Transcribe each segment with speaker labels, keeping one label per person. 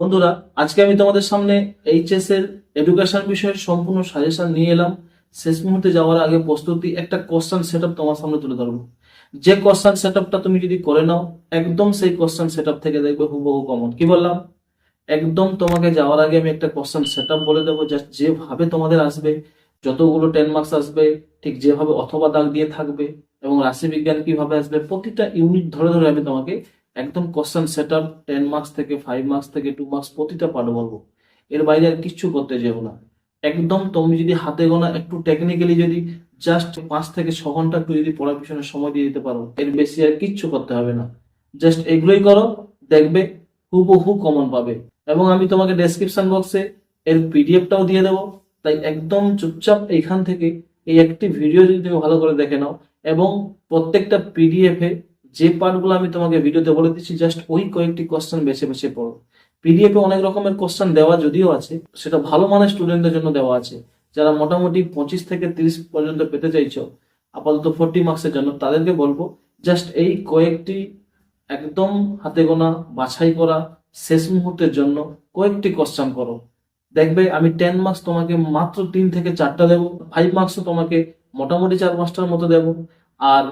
Speaker 1: বন্ধুরা, আজকে আমি তোমাদের সামনে এইচএস এর এডুকেশন বিষয়ের সম্পূর্ণ সাজেশন নিয়ে এলাম। শেষ মুহূর্তে যাওয়ার আগে প্রস্তুতি, একটা কোশ্চেন সেটআপ তোমার সামনে তুলে ধরবো। যে কোশ্চেন সেটআপটা তুমি যদি করে নাও, একদম সেই কোশ্চেন সেটআপ থেকে দেখবে হুবহু কমন কি বললাম? একদম তোমাকে যাওয়ার আগে আমি একটা কোশ্চেন সেটআপ বলে দেবো জাস্ট যেভাবে তোমাদের আসবে, যতগুলো টেন মার্কস আসবে, ঠিক যেভাবে অথবা দাগ দিয়ে থাকবে এবং রাশিবিজ্ঞান কীভাবে আসবে, প্রতিটা ইউনিট ধরে ধরে আমি তোমাকে একদম question set up ten marks থেকে ফাইভ মার্কস থেকে টু মার্কস প্রতিটা পার্ট বলব। এর বাইরে আর কিচ্ছু করতে যাব না। একদম তুমি যদি হাতে গোনা একটু টেকনিক্যালি যদি জাস্ট পাঁচ থেকে ছ ঘণ্টা একটু যদি পড়ার পিছনে সময় দিয়ে দিতে পারো, এর বেশি আর কিচ্ছু করতে হবে না। জাস্ট এগুলোই করো, দেখবে হুবহু কমন পাবে। এবং আমি তোমাকে ডেসক্রিপশন বক্সে এর পিডিএফটাও দিয়ে দেবো। তাই একদম চুপচাপ এইখান থেকে এই একটি ভিডিও যদি তুমি ভালো করে দেখে নাও, এবং প্রত্যেকটা পিডিএফ যে পার্টগুলো আমি তোমাকে ভিডিওতে বলে দিচ্ছি জাস্ট ওই কয়েকটি কোশ্চেন বেছে বেছে পড়ো। পিডিএফ অনেক রকমের কোশ্চেন দেওয়া যদিও আছে, সেটা ভালো মানের স্টুডেন্টদের জন্য দেওয়া আছে। যারা মোটামুটি পঁচিশ থেকে তিরিশ পর্যন্ত পেতে চাইছো, আপাতত ফোরটি মার্কসের জন্য তাদেরকে বলব জাস্ট এই কয়েকটি একদম হাতে গোনা, বাছাই করা, শেষ মুহূর্তের জন্য কয়েকটি কোশ্চেন করো। দেখবে আমি টেন মার্কস তোমাকে মাত্র তিন থেকে চারটা দেবো ফাইভ মার্কসও তোমাকে মোটামুটি চার পাঁচটার মতো দেবো। আর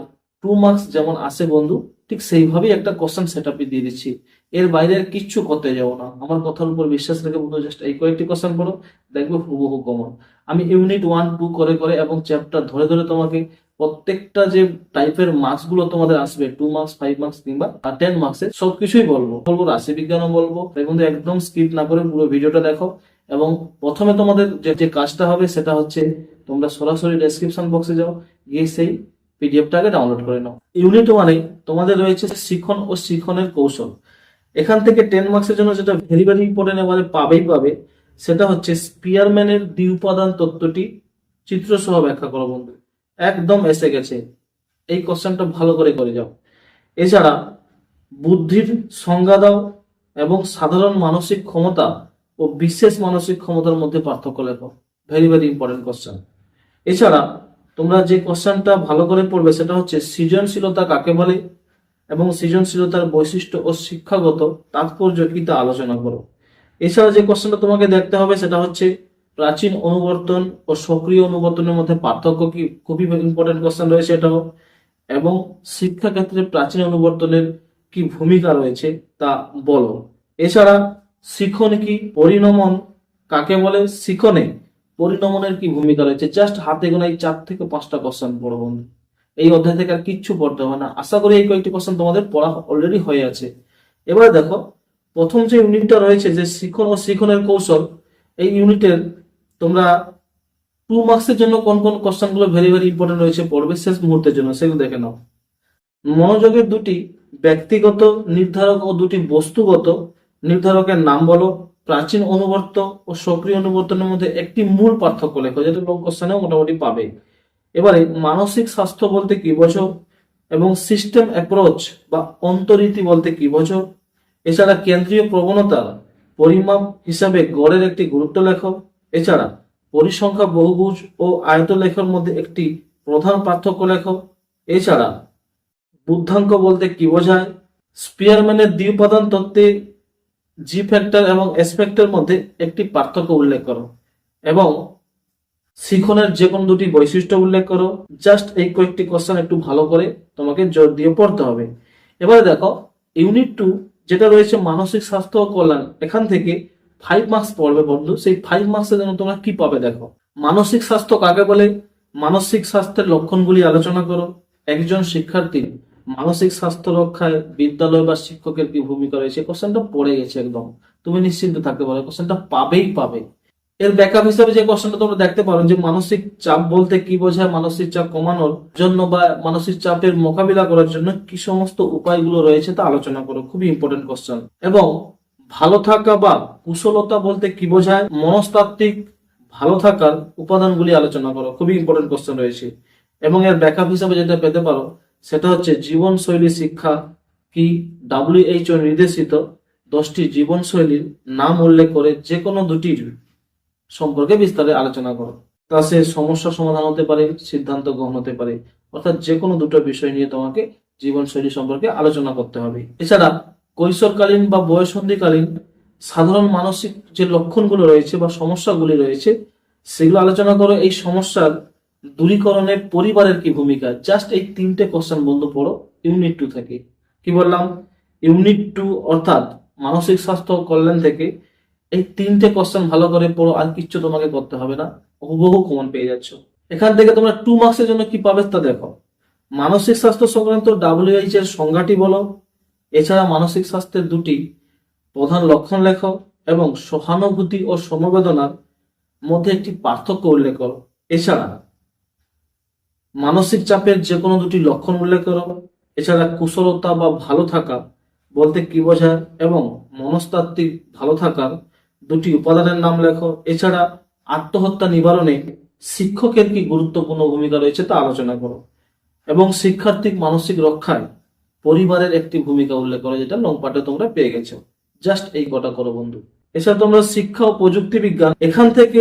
Speaker 1: টু মার্কস যেমন আসে বন্ধু, ঠিক সেইভাবেই একটা কোশ্চেন সেট আপে দিয়ে দিচ্ছি। এর বাইরে আর কিচ্ছু করতে যাব না। আমার কথার উপর বিশ্বাস রেখে বন্ধু জাস্ট এই কয়েকটি কোশ্চেন করো দেখবে হুবহু কমন আমি ইউনিট ওয়ান টু করে করে এবং চ্যাপ্টার ধরে ধরে তোমাকে প্রত্যেকটা যে টাইপের মার্কসগুলো তোমাদের আসবে টু মার্কস ফাইভ মার্কস কিংবা টেন মার্কসের সবকিছুই বলব। বলব রাশি বিজ্ঞানও বলব। তাই বন্ধু, একদম স্কিপ না করে পুরো ভিডিওটা দেখো। এবং প্রথমে তোমাদের যে যে কাজটা হবে সেটা হচ্ছে তোমরা সরাসরি ডেসক্রিপশন বক্সে যাও। গিয়ে সেই পিডিএফটাকে ডাউনলোড করে নাও। ইউনিট ওয়ানে তোমাদের রয়েছে শিখন ও শিখনের কৌশল। এখান থেকে টেন মার্কসের জন্য যেটা ভেরি ভেরি ইম্পর্টেন্ট এবারে পাবেই পাবে, সেটা হচ্ছে স্পিয়ারম্যানের দ্বি উপাদান তত্ত্বটি চিত্র সহ ব্যাখ্যা করো বন্ধু। একদম এসে গেছে। এই কোশ্চেনটা ভালো করে করে যাও। এছাড়া বুদ্ধির সংজ্ঞা দাও এবং সাধারণ মানসিক ক্ষমতা ও বিশেষ মানসিক ক্ষমতার মধ্যে পার্থক্য লেখো। ভেরি ভেরি ইম্পর্টেন্ট কোশ্চেন এছাড়া তোমরা যে কোশ্চেনটা ভালো করে পড়বে সেটা হচ্ছে সৃজনশীলতা কাকে বলে এবং সৃজনশীলতার বৈশিষ্ট্য ও শিক্ষাগত তাৎপর্য কি তা আলোচনা করো। এছাড়া যে কোশ্চেনটা তোমাকে দেখতে হবে সেটা হচ্ছে প্রাচীন অনুবর্তন ও সক্রিয় অনুবর্তনের মধ্যে পার্থক্য কি? খুবই ইম্পর্টেন্ট কোশ্চেন রয়েছে এটাও। এবং শিক্ষাক্ষেত্রে প্রাচীন অনুবর্তনের কি ভূমিকা রয়েছে তা বলো। এছাড়া শিখন কি? পরিণমন কাকে বলে? শিখনে। পরিণমনের কি ভূমিকা রয়েছে? জাস্ট হাতে গোনা এই চার থেকে পাঁচটা কোশ্চেন পড়ো বন্ধু। এই অধ্যায় থেকে আর কিচ্ছু পড়তে হবে না। আশা করি এই কয়েকটি কোশ্চেন তোমাদের পড়া অলরেডি হয়ে আছে। এবারে দেখো, প্রথম যে ইউনিটটা রয়েছে যে শিখন ও শিখনের কৌশল, এই ইউনিটের তোমরা টু মার্কসের জন্য কোন কোন কোশ্চেনগুলো ভেরি ভেরি ইম্পর্টেন্ট রয়েছে পড়বে শেষ মুহূর্তের জন্য। সেগুলো দেখে নাও। মনোযোগের দুটি ব্যক্তিগত, নির্ধারক ও দুটি বস্তুগত, নির্ধারকের নাম বলো প্রাচীন অনুবর্ত ও সক্রিয় অনুবর্তনের মধ্যে একটি মূল পার্থক্য লেখো যেটা লং কোশ্চেনেও মোটামুটি পাবে। এবারে, মানসিক স্বাস্থ্য বলতে কি বোঝো এবং সিস্টেম অ্যাপ্রোচ বা অন্তরীতি বলতে কি বোঝো? এছাড়া কেন্দ্রীয় প্রবণতা, পরিমাপ হিসাবে গড়ের একটি গুরুত্ব লেখো। এছাড়া, পরিসংখ্যা বহুভুজ ও আয়তলেখের মধ্যে একটি প্রধান পার্থক্য লেখো। এছাড়া, বুদ্ধাঙ্ক বলতে কি বোঝায়? স্পিয়ারম্যানের দ্বিপাদান তত্ত্বে জি ফ্যাক্টর এবং এস ফ্যাক্টর মধ্যে একটি পার্থক্য উল্লেখ করো এবং শিখনের যে কোনো দুটি বৈশিষ্ট্য উল্লেখ করো। জাস্ট এই কয়েকটি কোশ্চেন একটু ভালো করে তোমাকে জোর দিয়ে পড়তে হবে। এবারে দেখো ইউনিট টু যেটা রয়েছে মানসিক স্বাস্থ্য কল্যাণ, এখান থেকে ফাইভ মার্কস পড়বে বন্ধু। সেই ফাইভ মার্কসের জন্য তোমরা কি পাবে দেখো? মানসিক স্বাস্থ্য কাকে বলে? মানসিক স্বাস্থ্যের লক্ষণগুলি আলোচনা করো। একজন শিক্ষার্থী মানসিক স্বাস্থ্য রক্ষায় বিদ্যালয় বা শিক্ষকের কি ভূমিকা রয়েছে? কোশ্চেনটা পড়ে গেছে একদম। তুমি নিশ্চিন্ত থাকতে পারো কোশ্চেনটা পাবেই পাবে। এর ব্যাকআপ হিসাবে যে কোশ্চেনটা তোমরা দেখতে পারো, যে মানসিক চাপ বলতে কি বোঝায়, মানসিক চাপ কমানোর জন্য বা মানসিক চাপের মোকাবিলা করার জন্য কি সমস্ত উপায়গুলো রয়েছে তা আলোচনা করো, খুবই ইম্পর্টেন্ট কোশ্চেন এবং ভালো থাকা বা কুশলতা বলতে কি বোঝায়, মনস্তাত্ত্বিক ভালো থাকার উপাদানগুলি আলোচনা করো, খুবই ইম্পর্টেন্ট কোশ্চেন রয়েছে। এবং এর ব্যাকআপ হিসাবে যেটা পেতে পারো সেটা হচ্ছে জীবনশৈলী শিক্ষা কি ডাব্লিউএইচও নির্দেশিত দশটি জীবনশৈলীর নাম উল্লেখ করে যে কোনো দুটির সম্পর্কে বিস্তারে আলোচনা করো। তা সে সমস্যা সমাধান হতে পারে, সিদ্ধান্ত গ্রহণ হতে পারে, অর্থাৎ যে কোনো দুটো বিষয় নিয়ে তোমাকে জীবনশৈলী সম্পর্কে আলোচনা করতে হবে। এছাড়া কৈশোরকালীন বা বয়সন্ধিকালীন সাধারণ মানসিক যে লক্ষণগুলো রয়েছে বা সমস্যাগুলি রয়েছে, সেগুলো আলোচনা করো। এই সমস্যার দূরীকরণে পরিবারের কি ভূমিকা? জাস্ট এই তিনটে কোশ্চেন বন্ধু পড়ো। ইউনিট টু থেকে। কি বললাম? ইউনিট টু অর্থাৎ মানসিক স্বাস্থ্য কল্যাণ থেকে এই তিনটে কোশ্চেন ভালো করে পড়ো, আর কিচ্ছু তোমাকে করতে হবে না। হুবহু কমন পেয়ে যাচ্ছ। এখান থেকে তোমরা টু মার্কসের জন্য কি পাবে তা দেখো। মানসিক স্বাস্থ্য সংক্রান্ত ডাব্লিউএইচ এর সংজ্ঞাটি বলো। এছাড়া মানসিক স্বাস্থ্যের দুটি প্রধান লক্ষণ লেখো এবং সহানুভূতি ও সমবেদনার মধ্যে একটি পার্থক্য উল্লেখ করো। এছাড়া মানসিক চাপের যে কোনো দুটি লক্ষণ উল্লেখ করো। এছাড়া কুশলতা বা ভালো থাকা বলতে কি বোঝায় এবং মনস্তাত্ত্বিক ভালো থাকার দুটি উপাদানের নাম লেখো। এছাড়া আত্মহত্যা নিবারণে শিক্ষকের কি গুরুত্বপূর্ণ ভূমিকা রয়েছে তা আলোচনা করো। এবং শিক্ষার্থীর মানসিক রক্ষায় পরিবারের একটি ভূমিকা উল্লেখ করো, যেটা লং পার্টে তোমরা পেয়ে গেছো। জাস্ট এই কটা করো বন্ধু। এছাড়া তোমরা শিক্ষা ও প্রযুক্তি বিজ্ঞান, এখান থেকে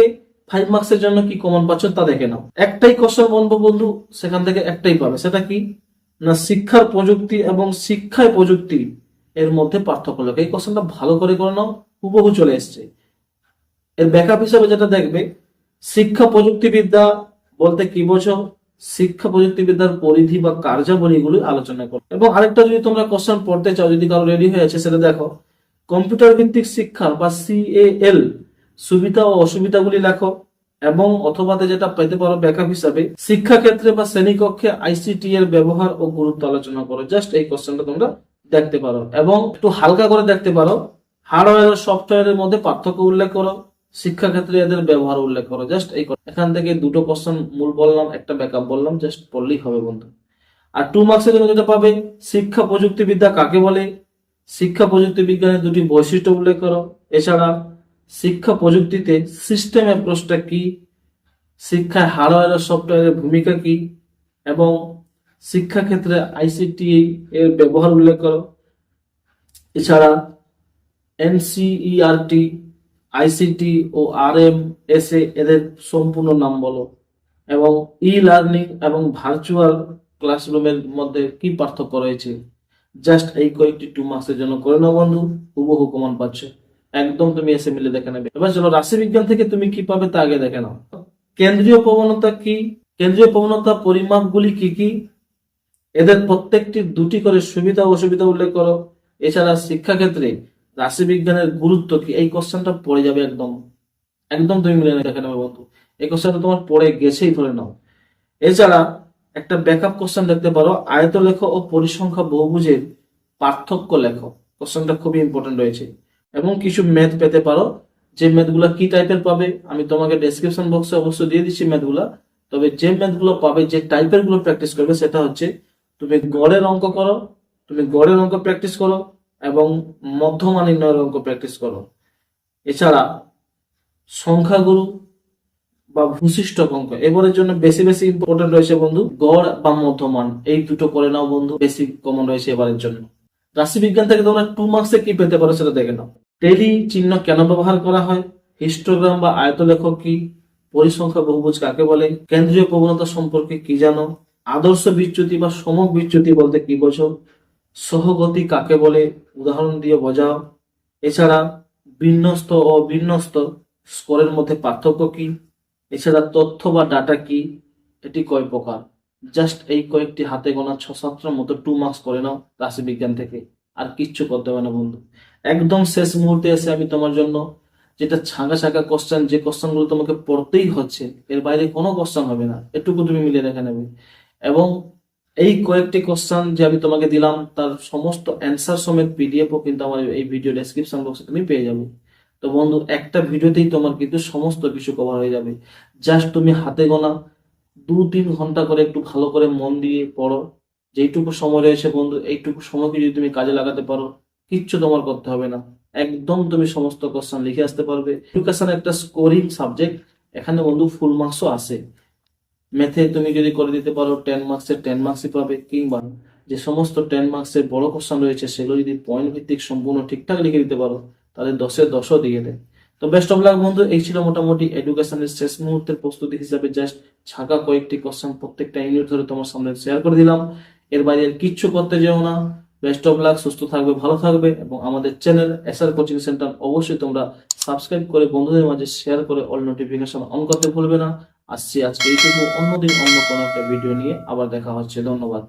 Speaker 1: ফাইভ মার্কসের জন্য কি কমন পাচ্ছ তা দেখে নাও। একটাই কোশ্চেন বলব বন্ধু, সেখান থেকে একটাই পাবে। সেটা কি? না, শিক্ষার প্রযুক্তি এবং শিক্ষায় প্রযুক্তি এর মধ্যে পার্থক্য লেখো। এই কোশ্চেনটা ভালো করে করে নাও, হুবহু চলে এসছে। এর ব্যাকআপ হিসাবে যেটা দেখবে, শিক্ষা প্রযুক্তিবিদ্যা বলতে কি বোঝো? শিক্ষা প্রযুক্তিবিদ্যার পরিধি বা কার্যাবলীগুলি আলোচনা করো। এবং আরেকটা যদি তোমরা কোশ্চেন পড়তে চাও, যদি কারও রেডি হয়ে আছে, সেটা দেখো। কম্পিউটার ভিত্তিক শিক্ষা বা সিএএল সুবিধা ও অসুবিধাগুলি লেখো এবং অথবাতে যেটা পেতে পারো ব্যাকআপ হিসাবে। শিক্ষা ক্ষেত্রে বা শ্রেণীকক্ষে আইসিটি এর ব্যবহার ও গুরুত্ব আলোচনা করো। জাস্ট এই কোশ্চেনটা তোমরা দেখতে পারো এবং একটু হালকা করে দেখতে পারো। হার্ডওয়্যার ও সফটওয়্যারের মধ্যে পার্থক্য উল্লেখ করো। শিক্ষা ক্ষেত্রে এদের ব্যবহার উল্লেখ করো। জাস্ট এই এখান থেকে দুটো কোশ্চেন মূল বললাম, একটা ব্যাকআপ বললাম, জাস্ট পড়লেই হবে বন্ধু। আর টু মার্কসের জন্য যেটা পাবে, শিক্ষা প্রযুক্তিবিদ্যা কাকে বলে? শিক্ষা প্রযুক্তি বিজ্ঞানের দুটি বৈশিষ্ট্য উল্লেখ করো। এছাড়া শিক্ষা প্রযুক্তিতে সিস্টেম অ্যাপ্রোচটা কি? শিক্ষায় হার্ডওয়্যার সফটওয়্যারের ভূমিকা কি? এবং শিক্ষা ক্ষেত্রে আইসিটি এর ব্যবহার উল্লেখ করো। এছাড়া এনসিইআরটি আইসিটি ও আর এম এস এদের সম্পূর্ণ নাম বলো। এবং ই লার্নিং এবং ভার্চুয়াল ক্লাসরুমের মধ্যে কি পার্থক্য রয়েছে? জাস্ট এই কয়েকটি টু মাসের জন্য করে নাও বন্ধু। হুবহু কমান পাচ্ছ। একদম তুমি এসে মিলে দেখে নেবে। এবার চলো রাশিবিজ্ঞান থেকে তুমি কি পাবে তা আগে দেখে নাও। কেন্দ্রীয় প্রবণতা কি? কেন্দ্রীয় প্রবণতা পরিমাপগুলি কি কি? এদের প্রত্যেকটি দুটি করে সুবিধা অসুবিধা উল্লেখ করো। এছাড়া শিক্ষাক্ষেত্রে রাশিবিজ্ঞানের গুরুত্ব কি? এই কোশ্চেনটা পড়ে যাবে একদম। একদম তুমি মিলে দেখে নেবে বন্ধু। এই কোশ্চেনটা তোমার পড়ে গেছেই ধরে নাও। এছাড়া একটা ব্যাকআপ কোশ্চেন দেখতে পারো। আয়ত লেখ ও পরিসংখ্যা বহুভুজের পার্থক্য লেখো। কোশ্চেনটা খুবই ইম্পর্টেন্ট রয়েছে। এবং কিছু ম্যাথ পেতে পারো। যে ম্যাথগুলো কি টাইপের পাবে, আমি তোমাকে ডেসক্রিপশন বক্সে অবশ্যই দিয়ে দিচ্ছি ম্যাথগুলা তবে যে ম্যাথগুলো পাবে, যে টাইপেরগুলো প্র্যাকটিস করবে, সেটা হচ্ছে তুমি গড়ের অঙ্ক করো, তুমি গড়ের অঙ্ক প্র্যাকটিস করো এবং মধ্যমা নির্ণয়ের অঙ্ক প্র্যাকটিস করো। এছাড়া সংখ্যাগুরু বা ভূশিষ্ঠ অঙ্ক, এবারের জন্য বেশি বেশি ইম্পর্টেন্ট রয়েছে বন্ধু। গড় বা মধ্যমান, এই দুটো করে নাও বন্ধু, বেশি কমন রয়েছে এবারের জন্য। রাশিবিজ্ঞান থেকে তোমরা টু মার্কসে কি পেতে পারো সেটা দেখে নাও। টেলি চিহ্ন কেন ব্যবহার করা হয়? হিস্টোগ্রাম বা আয়তলেখ কি? পরিসংখ্যা বহুভুজ কাকে বলে? কেন্দ্রীয় প্রবণতা সম্পর্কে কি জানো? আদর্শ বিচ্যুতি বা সমক বিচ্যুতি বলতে কি বোঝো? সহগতি কাকে বলে? উদাহরণ দিয়ে বোঝাও। এছাড়া বিন্যস্ত ও বিন্যস্ত স্কোরের মধ্যে পার্থক্য কি? এছাড়া তথ্য বা ডাটা কি? এটি কয় প্রকার? জাস্ট এই কয়েকটি হাতে গোনা ছ সাতটার মতো টু মার্কস করে নাও রাশিবিজ্ঞান থেকে। আর কিচ্ছু করতে হবে না বন্ধু। একদম শেষ মুহূর্তে এসে আমি তোমার জন্য যেটা ছাঁকা ছাঁকা কোশ্চেন যে কোশ্চেনগুলো তোমাকে পড়তেই হচ্ছে, এর বাইরে কোনো কোশ্চেন হবে না। এটুকু তুমি মিলে রেখে নেবে। এবং এই কয়েকটি কোশ্চেন যে আমি তোমাকে দিলাম, তার সমস্ত অ্যান্সার সমেত পিডিএফও কিন্তু আমার এই ভিডিও ডেসক্রিপশন বক্সে তুমি পেয়ে যাবে। তো বন্ধু, একটা ভিডিওতেই তোমার কিন্তু সমস্ত কিছু কভার হয়ে যাবে। জাস্ট তুমি হাতে গোনা দু তিন ঘণ্টা করে একটু ভালো করে মন দিয়ে পড়ো। যেইটুকু সময় রয়েছে বন্ধু, এইটুকু সময়কে যদি তুমি কাজে লাগাতে পারো, কিচ্ছু তোমার করতে হবে না। একদম তুমি সমস্ত কোশ্চেন লিখে আসতে পারবে। এডুকেশন একটা স্কোরিং সাবজেক্ট এখানে বন্ধু ফুল মার্কসও আসে। ম্যাথে তুমি যদি করে দিতে পারো টেন মার্কসের টেন মার্কসই পাবে, কিংবা যে সমস্ত টেন মার্কসের বড় কোশ্চেন রয়েছে, সেগুলো যদি পয়েন্ট ভিত্তিক সম্পূর্ণ ঠিকঠাক লিখে দিতে পারো, তাহলে দশে দশও দিয়ে দেয়। তো বেস্ট অফ লাক বন্ধু। এই ছিল মোটামুটি এডুকেশনের শেষ মুহূর্তের প্রস্তুতি হিসাবে জাস্ট ছাকা কয়েকটি কোশ্চেন প্রত্যেকটা ইউনিট ধরে তোমার সামনে শেয়ার করে দিলাম। এর বাইরে কিচ্ছু করতে যেও না। বেস্ট অফ লাক সুস্থ থাকবে, ভালো থাকবে এবং আমাদের চ্যানেল এসআর কোচিং সেন্টার অবশ্যই তোমরা সাবস্ক্রাইব করে বন্ধুদের মাঝে শেয়ার করে অল নোটিফিকেশন অন করতে ভুলবে না। আসছি আজকে এইটুকু। অন্যদিন অন্য কোনো একটা ভিডিও নিয়ে আবার দেখা হচ্ছে। ধন্যবাদ।